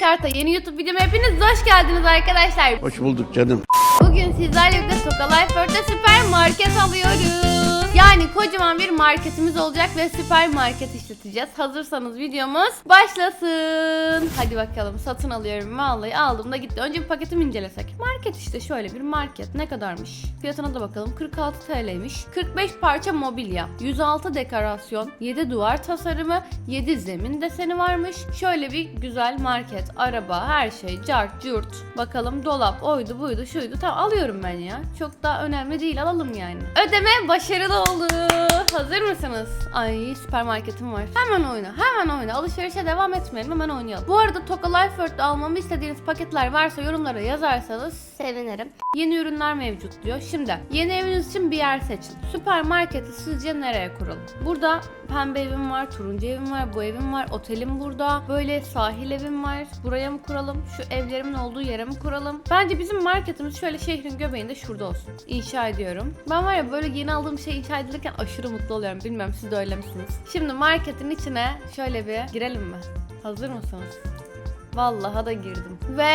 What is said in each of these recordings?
Karta yeni YouTube videoma hepiniz hoş geldiniz arkadaşlar. Hoş bulduk canım. Bugün sizlerle birlikte Toka Life süpermarket alıyoruz. Yani kocaman bir marketimiz olacak ve süpermarket işleteceğiz. Hazırsanız videomuz başlasın. Hadi bakalım satın alıyorum. Vallahi aldım da gitti. Önce bir paketimi incelesek. Market işte şöyle bir market. Ne kadarmış? Fiyatına da bakalım. 46 TL'ymiş. 45 parça mobilya. 106 dekorasyon. 7 duvar tasarımı. 7 zemin deseni varmış. Şöyle bir güzel market. Araba, her şey. Cart, curt. Bakalım dolap, oydu, buydu, şuydu. Tamam alıyorum ben ya. Çok da önemli değil. Alalım yani. Ödeme başarılı oldu. Hazır mısınız? Ay süpermarketim var. Hemen oyna. Hemen oyna. Alışverişe devam etmeyelim. Hemen oynayalım. Bu arada Toka Life World'da almamı istediğiniz paketler varsa yorumlara yazarsanız sevinirim. Yeni ürünler mevcut diyor. Şimdi yeni eviniz için bir yer seçin. Süpermarketi sizce nereye kuralım? Burada pembe evim var, turuncu evim var, bu evim var, otelim burada. Böyle sahil evim var. Buraya mı kuralım? Şu evlerimin olduğu yere mi kuralım? Bence bizim marketimiz şöyle şehrin göbeğinde şurada olsun. İnşa ediyorum. Ben var ya böyle yeni aldığım şey inşa edilirken aşırı mutlu oluyorum. Bilmem siz de öyle misiniz? Şimdi marketin içine şöyle bir girelim mi? Hazır mısınız? Vallahi da girdim. Ve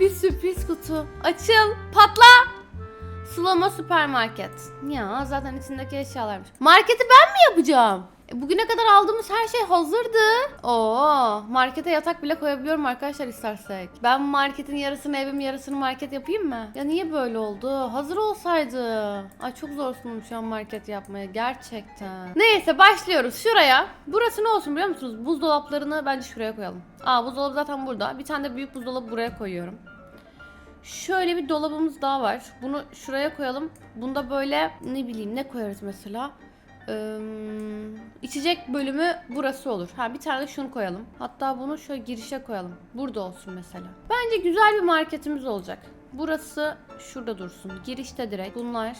bir sürpriz kutu. Açıl, patla. Sloma süpermarket. Ya zaten içindeki eşyalarmış. Marketi ben mi yapacağım? E, Bugüne kadar aldığımız her şey hazırdı. Oo, markete yatak bile koyabiliyorum arkadaşlar istersek. Ben marketin yarısını evim yarısını market yapayım mı? Ya niye böyle oldu? Hazır olsaydı. Ay çok zor sunum şu an market yapmaya gerçekten. Neyse başlıyoruz. Şuraya. Burası ne olsun biliyor musunuz? Buzdolaplarını bence şuraya koyalım. Aa buzdolabı zaten burada. Bir tane de büyük buzdolabı buraya koyuyorum. Şöyle bir dolabımız daha var. Bunu şuraya koyalım. Bunda böyle ne bileyim ne koyarız mesela? Ee, içecek bölümü burası olur. Ha bir tane de şunu koyalım. Hatta bunu şöyle girişe koyalım. Burada olsun mesela. Bence güzel bir marketimiz olacak. Burası şurada dursun. Girişte direkt. Bunlar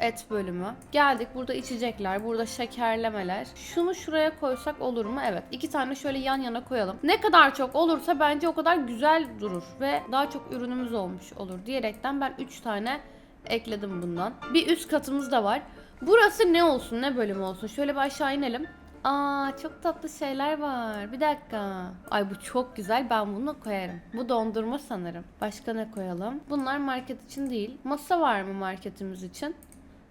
et bölümü. Geldik burada içecekler, burada şekerlemeler. Şunu şuraya koysak olur mu? Evet. iki tane şöyle yan yana koyalım. Ne kadar çok olursa bence o kadar güzel durur ve daha çok ürünümüz olmuş olur diyerekten ben 3 tane ekledim bundan. Bir üst katımız da var. Burası ne olsun, ne bölümü olsun? Şöyle bir aşağı inelim. Aa çok tatlı şeyler var. Bir dakika. Ay bu çok güzel. Ben bunu koyarım. Bu dondurma sanırım. Başka ne koyalım? Bunlar market için değil. Masa var mı marketimiz için?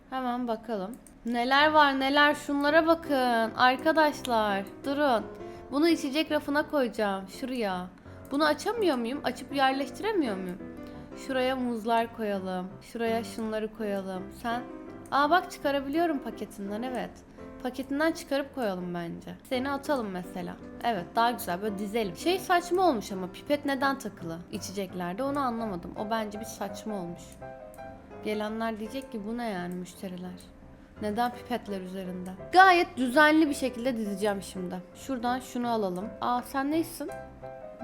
Hemen bakalım. Neler var neler şunlara bakın arkadaşlar. Durun. Bunu içecek rafına koyacağım şuraya. Bunu açamıyor muyum? Açıp yerleştiremiyor muyum? Şuraya muzlar koyalım. Şuraya şunları koyalım. Sen Aa bak çıkarabiliyorum paketinden evet. Paketinden çıkarıp koyalım bence. Seni atalım mesela. Evet daha güzel böyle dizelim. Şey saçma olmuş ama pipet neden takılı içeceklerde onu anlamadım. O bence bir saçma olmuş. Gelenler diyecek ki bu ne yani müşteriler? Neden pipetler üzerinde? Gayet düzenli bir şekilde dizeceğim şimdi. Şuradan şunu alalım. Aa sen neysin?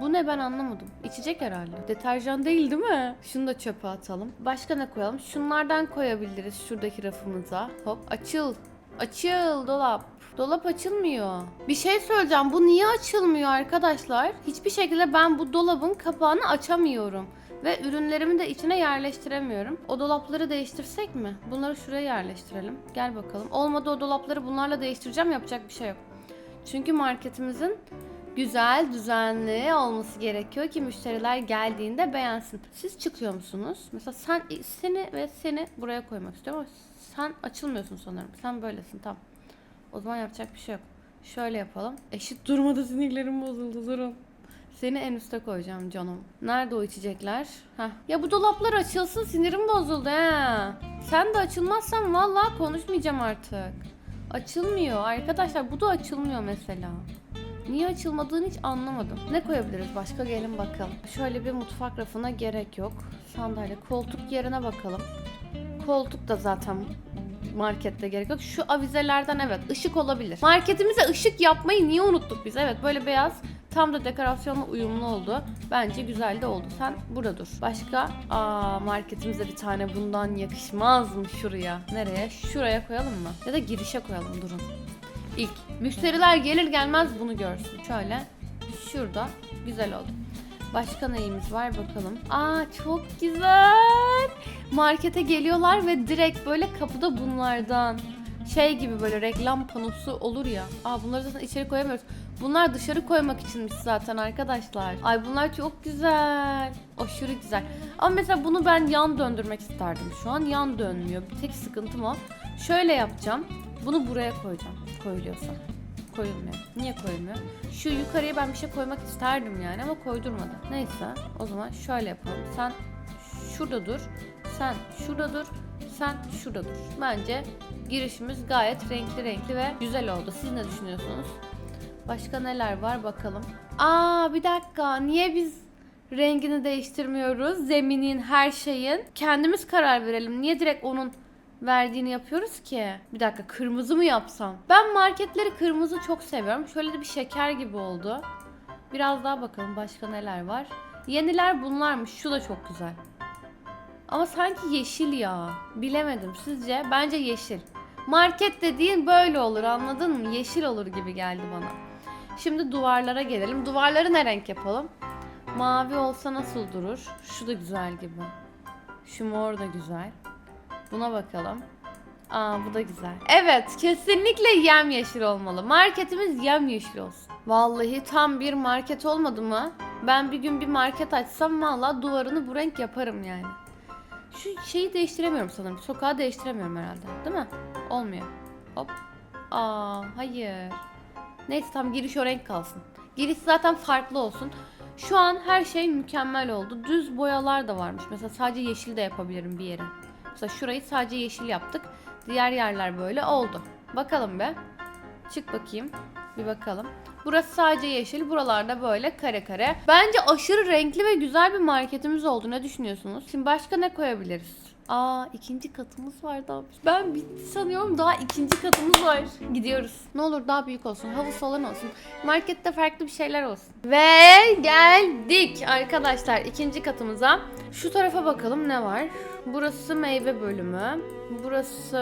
Bu ne ben anlamadım. İçecek herhalde. Deterjan değil değil mi? Şunu da çöpe atalım. Başka ne koyalım? Şunlardan koyabiliriz şuradaki rafımıza. Hop açıl. Açıl dolap. Dolap açılmıyor. Bir şey söyleyeceğim. Bu niye açılmıyor arkadaşlar? Hiçbir şekilde ben bu dolabın kapağını açamıyorum. Ve ürünlerimi de içine yerleştiremiyorum. O dolapları değiştirsek mi? Bunları şuraya yerleştirelim. Gel bakalım. Olmadı o dolapları bunlarla değiştireceğim. Yapacak bir şey yok. Çünkü marketimizin güzel, düzenli olması gerekiyor ki müşteriler geldiğinde beğensin. Siz çıkıyor musunuz? Mesela sen seni ve seni buraya koymak istiyorum ama sen açılmıyorsun sanırım. Sen böylesin tamam. O zaman yapacak bir şey yok. Şöyle yapalım. Eşit durmadı sinirlerim bozuldu durun. Seni en üste koyacağım canım. Nerede o içecekler? Heh. Ya bu dolaplar açılsın sinirim bozuldu he. Sen de açılmazsan vallahi konuşmayacağım artık. Açılmıyor arkadaşlar bu da açılmıyor mesela. Niye açılmadığını hiç anlamadım. Ne koyabiliriz başka gelin bakalım. Şöyle bir mutfak rafına gerek yok. Sandalye, koltuk yerine bakalım. Koltuk da zaten markette gerek yok. Şu avizelerden evet ışık olabilir. Marketimize ışık yapmayı niye unuttuk biz? Evet böyle beyaz tam da dekorasyonla uyumlu oldu. Bence güzel de oldu. Sen burada dur. Başka? Aa marketimize bir tane bundan yakışmaz mı şuraya? Nereye? Şuraya koyalım mı? Ya da girişe koyalım durun. İlk müşteriler gelir gelmez bunu görsün. Şöyle şurada güzel oldu. Başka neyimiz var bakalım. Aa çok güzel. Markete geliyorlar ve direkt böyle kapıda bunlardan şey gibi böyle reklam panosu olur ya. Aa bunları zaten içeri koyamıyoruz. Bunlar dışarı koymak içinmiş zaten arkadaşlar. Ay bunlar çok güzel. Aşırı güzel. Ama mesela bunu ben yan döndürmek isterdim. Şu an yan dönmüyor. Bir tek sıkıntım o. Şöyle yapacağım. Bunu buraya koyacağım. Koyuluyorsa. Koyulmuyor. Niye koyulmuyor? Şu yukarıya ben bir şey koymak isterdim yani ama koydurmadı. Neyse o zaman şöyle yapalım. Sen şurada dur. Sen şurada dur. Sen şurada dur. Bence girişimiz gayet renkli renkli ve güzel oldu. Siz ne düşünüyorsunuz? Başka neler var bakalım. Aa bir dakika. Niye biz rengini değiştirmiyoruz? Zeminin, her şeyin. Kendimiz karar verelim. Niye direkt onun verdiğini yapıyoruz ki? Bir dakika kırmızı mı yapsam? Ben marketleri kırmızı çok seviyorum. Şöyle de bir şeker gibi oldu. Biraz daha bakalım başka neler var. Yeniler bunlarmış. Şu da çok güzel. Ama sanki yeşil ya. Bilemedim. Sizce? Bence yeşil. Market dediğin böyle olur anladın mı? Yeşil olur gibi geldi bana. Şimdi duvarlara gelelim. Duvarları ne renk yapalım? Mavi olsa nasıl durur? Şu da güzel gibi. Şu mor da güzel. Buna bakalım. Aa bu da güzel. Evet kesinlikle yemyeşil olmalı. Marketimiz yemyeşil olsun. Vallahi tam bir market olmadı mı? Ben bir gün bir market açsam valla duvarını bu renk yaparım yani. Şu şeyi değiştiremiyorum sanırım. Sokağı değiştiremiyorum herhalde. Değil mi? Olmuyor. Hop. Aa hayır. Neyse tam giriş o renk kalsın. Giriş zaten farklı olsun. Şu an her şey mükemmel oldu. Düz boyalar da varmış. Mesela sadece yeşil de yapabilirim bir yere. Mesela şurayı sadece yeşil yaptık. Diğer yerler böyle oldu. Bakalım be. Çık bakayım. Bir bakalım. Burası sadece yeşil. Buralarda böyle kare kare. Bence aşırı renkli ve güzel bir marketimiz oldu. Ne düşünüyorsunuz? Şimdi başka ne koyabiliriz? Aa ikinci katımız var daha. Ben bitti sanıyorum daha ikinci katımız var. Gidiyoruz. Ne olur daha büyük olsun. Havuz falan olsun. Markette farklı bir şeyler olsun. Ve geldik arkadaşlar ikinci katımıza. Şu tarafa bakalım ne var. Burası meyve bölümü. Burası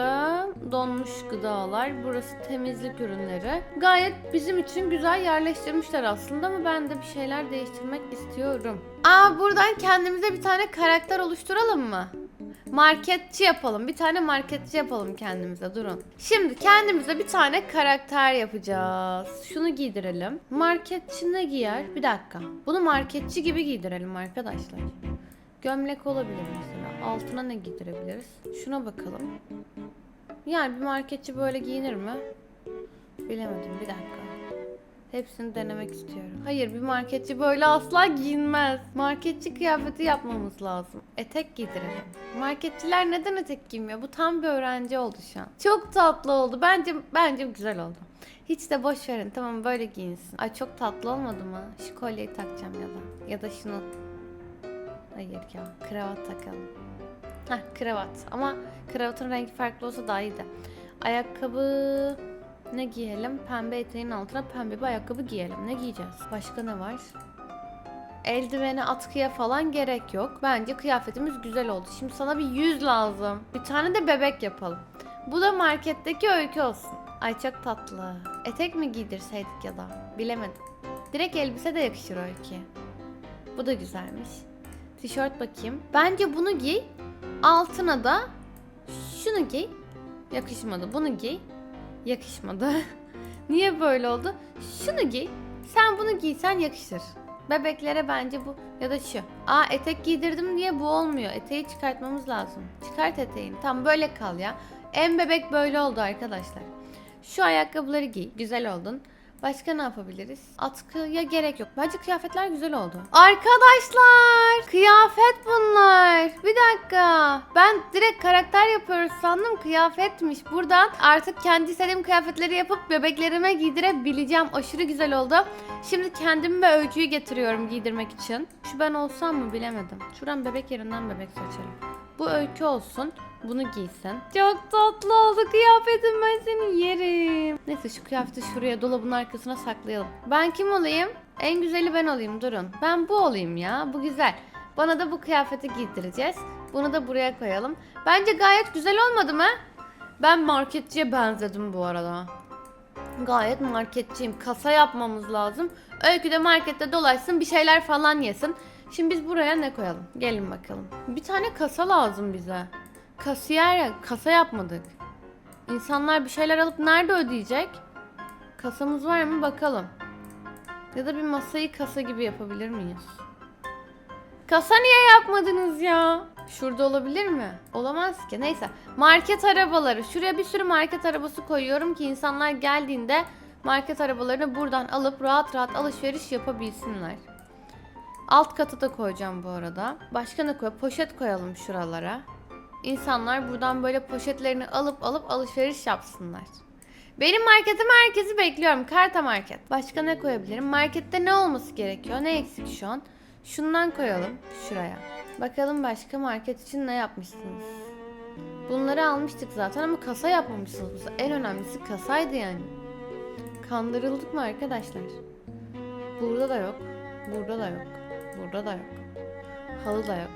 donmuş gıdalar. Burası temizlik ürünleri. Gayet bizim için güzel yerleştirmişler aslında ama ben de bir şeyler değiştirmek istiyorum. Aa buradan kendimize bir tane karakter oluşturalım mı? Marketçi yapalım. Bir tane marketçi yapalım kendimize. Durun. Şimdi kendimize bir tane karakter yapacağız. Şunu giydirelim. Marketçi ne giyer? Bir dakika. Bunu marketçi gibi giydirelim arkadaşlar. Gömlek olabilir mesela. Altına ne giydirebiliriz? Şuna bakalım. Yani bir marketçi böyle giyinir mi? Bilemedim. Bir dakika. Hepsini denemek istiyorum. Hayır bir marketçi böyle asla giyinmez. Marketçi kıyafeti yapmamız lazım. Etek giydirelim. Marketçiler neden etek giymiyor? Bu tam bir öğrenci oldu şu an. Çok tatlı oldu. Bence bence güzel oldu. Hiç de boş verin. Tamam böyle giyinsin. Ay çok tatlı olmadı mı? Şu kolyeyi takacağım ya da. Ya da şunu. Hayır ya. Kravat takalım. Heh kravat. Ama kravatın rengi farklı olsa daha iyiydi. Ayakkabı... Ne giyelim? Pembe eteğin altına pembe bir ayakkabı giyelim. Ne giyeceğiz? Başka ne var? Eldivene, atkıya falan gerek yok. Bence kıyafetimiz güzel oldu. Şimdi sana bir yüz lazım. Bir tane de bebek yapalım. Bu da marketteki öykü olsun. Ay çok tatlı. Etek mi giydirseydik ya da? Bilemedim. Direkt elbise de yakışır öyküye. Bu da güzelmiş. Tişört bakayım. Bence bunu giy. Altına da şunu giy. Yakışmadı. Bunu giy. Yakışmadı. Niye böyle oldu? Şunu giy. Sen bunu giysen yakışır. Bebeklere bence bu ya da şu. Aa etek giydirdim diye bu olmuyor. Eteği çıkartmamız lazım. Çıkart eteğini. Tam böyle kal ya. En bebek böyle oldu arkadaşlar. Şu ayakkabıları giy. Güzel oldun. Başka ne yapabiliriz? Atkıya gerek yok. Bence kıyafetler güzel oldu. Arkadaşlar! Kıyafet bunlar. Bir dakika. Ben direkt karakter yapıyoruz sandım. Kıyafetmiş. Buradan artık kendi istediğim kıyafetleri yapıp bebeklerime giydirebileceğim. Aşırı güzel oldu. Şimdi kendimi ve öyküyü getiriyorum giydirmek için. Şu ben olsam mı bilemedim. Şuradan bebek yerinden bebek seçelim. Bu öykü olsun. Bunu giysin. Çok tatlı oldu kıyafetim ben seni yerim. Neyse şu kıyafeti şuraya dolabın arkasına saklayalım. Ben kim olayım? En güzeli ben olayım durun. Ben bu olayım ya bu güzel. Bana da bu kıyafeti giydireceğiz. Bunu da buraya koyalım. Bence gayet güzel olmadı mı? Ben marketçiye benzedim bu arada. Gayet marketçiyim. Kasa yapmamız lazım. Öykü de markette dolaşsın bir şeyler falan yesin. Şimdi biz buraya ne koyalım? Gelin bakalım. Bir tane kasa lazım bize. Kasiyer ya, kasa yapmadık. İnsanlar bir şeyler alıp nerede ödeyecek? Kasamız var mı bakalım. Ya da bir masayı kasa gibi yapabilir miyiz? Kasa niye yapmadınız ya? Şurada olabilir mi? Olamaz ki. Neyse. Market arabaları. Şuraya bir sürü market arabası koyuyorum ki insanlar geldiğinde market arabalarını buradan alıp rahat rahat alışveriş yapabilsinler. Alt katı da koyacağım bu arada. Başka ne koy? Poşet koyalım şuralara. İnsanlar buradan böyle poşetlerini alıp alıp alışveriş yapsınlar. Benim marketim herkesi bekliyorum. Karta market. Başka ne koyabilirim? Markette ne olması gerekiyor? Ne eksik şu an? Şundan koyalım şuraya. Bakalım başka market için ne yapmışsınız? Bunları almıştık zaten ama kasa yapmamışsınız. En önemlisi kasaydı yani. Kandırıldık mı arkadaşlar? Burada da yok. Burada da yok. Burada da yok. Halı da yok.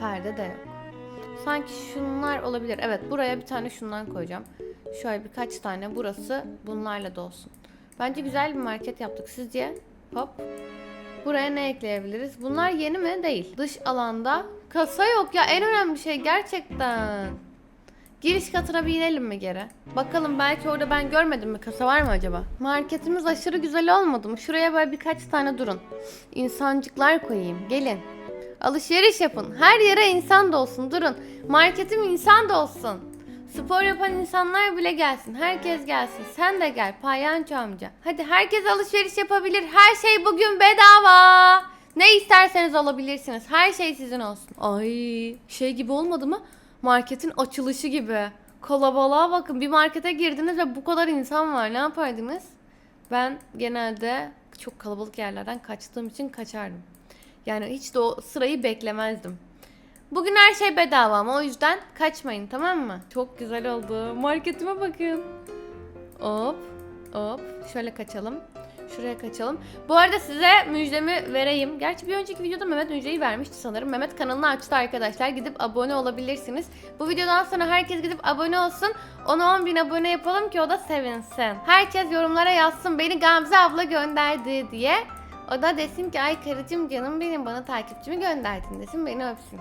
Perde de yok. Sanki şunlar olabilir. Evet buraya bir tane şundan koyacağım. Şöyle birkaç tane burası bunlarla da olsun. Bence güzel bir market yaptık. Sizce? Hop. Buraya ne ekleyebiliriz? Bunlar yeni mi? Değil. Dış alanda kasa yok ya. En önemli şey gerçekten. Giriş katına bir inelim mi geri? Bakalım belki orada ben görmedim mi? Kasa var mı acaba? Marketimiz aşırı güzel olmadı mı? Şuraya böyle birkaç tane durun. İnsancıklar koyayım. Gelin. Alışveriş yapın. Her yere insan da olsun. Durun. Marketim insan da olsun. Spor yapan insanlar bile gelsin. Herkes gelsin. Sen de gel. Payanço amca. Hadi herkes alışveriş yapabilir. Her şey bugün bedava. Ne isterseniz alabilirsiniz. Her şey sizin olsun. Ay şey gibi olmadı mı? Marketin açılışı gibi. Kalabalığa bakın. Bir markete girdiniz ve bu kadar insan var. Ne yapardınız? Ben genelde çok kalabalık yerlerden kaçtığım için kaçardım. Yani hiç de o sırayı beklemezdim. Bugün her şey bedava ama o yüzden kaçmayın tamam mı? Çok güzel oldu. Marketime bakın. Hop hop şöyle kaçalım. Şuraya kaçalım. Bu arada size müjdemi vereyim. Gerçi bir önceki videoda Mehmet müjdeyi vermişti sanırım. Mehmet kanalını açtı arkadaşlar. Gidip abone olabilirsiniz. Bu videodan sonra herkes gidip abone olsun. Ona 10 bin abone yapalım ki o da sevinsin. Herkes yorumlara yazsın beni Gamze abla gönderdi diye. O da desin ki ay karıcığım canım benim bana takipçimi gönderdin desin beni öpsün.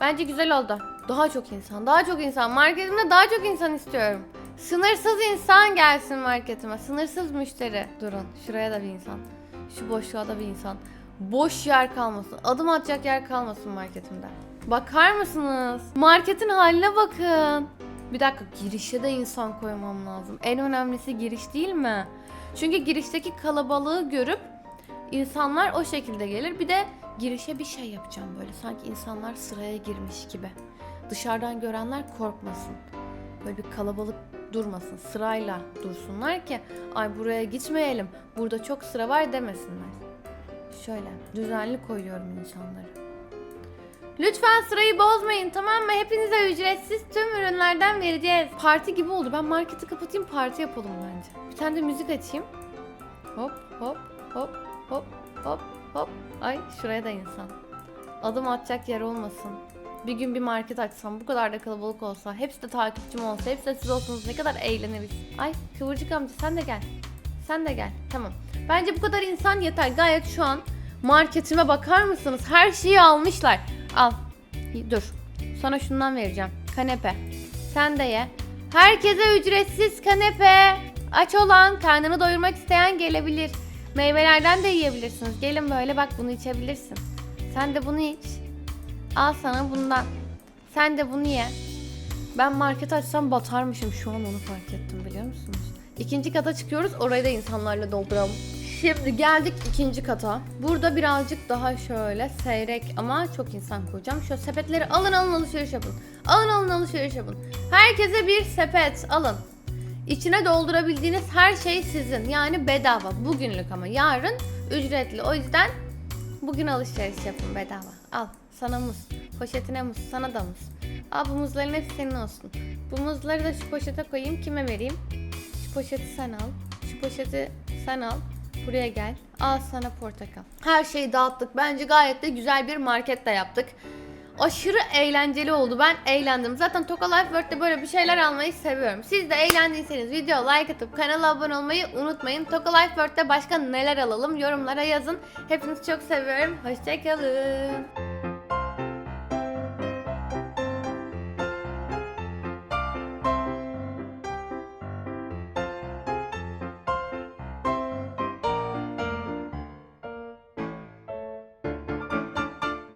Bence güzel oldu. Daha çok insan, daha çok insan. Marketimde daha çok insan istiyorum. Sınırsız insan gelsin marketime. Sınırsız müşteri. Durun, şuraya da bir insan. Şu boşluğa da bir insan. Boş yer kalmasın. Adım atacak yer kalmasın marketimde. Bakar mısınız? Marketin haline bakın. Bir dakika girişe de insan koymam lazım. En önemlisi giriş değil mi? Çünkü girişteki kalabalığı görüp insanlar o şekilde gelir. Bir de girişe bir şey yapacağım böyle. Sanki insanlar sıraya girmiş gibi. Dışarıdan görenler korkmasın. Böyle bir kalabalık durmasın. Sırayla dursunlar ki ay buraya gitmeyelim. Burada çok sıra var demesinler. Şöyle düzenli koyuyorum insanları. Lütfen sırayı bozmayın tamam mı? Hepinize ücretsiz tüm ürünlerden vereceğiz. Parti gibi oldu. Ben marketi kapatayım parti yapalım bence. Bir tane de müzik açayım. Hop hop hop hop hop hop. Ay şuraya da insan. Adım atacak yer olmasın. Bir gün bir market açsam bu kadar da kalabalık olsa, hepsi de takipçim olsa, hepsi de siz olsanız ne kadar eğleniriz. Ay Kıvırcık amca sen de gel. Sen de gel. Tamam. Bence bu kadar insan yeter. Gayet şu an marketime bakar mısınız? Her şeyi almışlar. Al. Dur. Sana şundan vereceğim. Kanepe. Sen de ye. Herkese ücretsiz kanepe. Aç olan, karnını doyurmak isteyen gelebilir. Meyvelerden de yiyebilirsiniz. Gelin böyle bak bunu içebilirsin. Sen de bunu iç. Al sana bundan. Sen de bunu ye. Ben market açsam batarmışım şu an onu fark ettim biliyor musunuz? İkinci kata çıkıyoruz orayı da insanlarla dolduralım. Şimdi geldik ikinci kata. Burada birazcık daha şöyle seyrek ama çok insan koyacağım. Şöyle sepetleri alın alın alışveriş yapın. Alın alın alışveriş yapın. Herkese bir sepet alın. İçine doldurabildiğiniz her şey sizin. Yani bedava. Bugünlük ama yarın ücretli. O yüzden bugün alışveriş yapın bedava. Al sana muz. Poşetine muz. Sana da muz. Al bu muzların hepsi senin olsun. Bu muzları da şu poşete koyayım. Kime vereyim? Şu poşeti sen al. Şu poşeti sen al. Buraya gel. Al sana portakal. Her şeyi dağıttık. Bence gayet de güzel bir market de yaptık. Aşırı eğlenceli oldu. Ben eğlendim. Zaten Toka Life World'de böyle bir şeyler almayı seviyorum. Siz de eğlendiyseniz video like atıp kanala abone olmayı unutmayın. Toka Life World'de başka neler alalım yorumlara yazın. Hepinizi çok seviyorum. Hoşçakalın.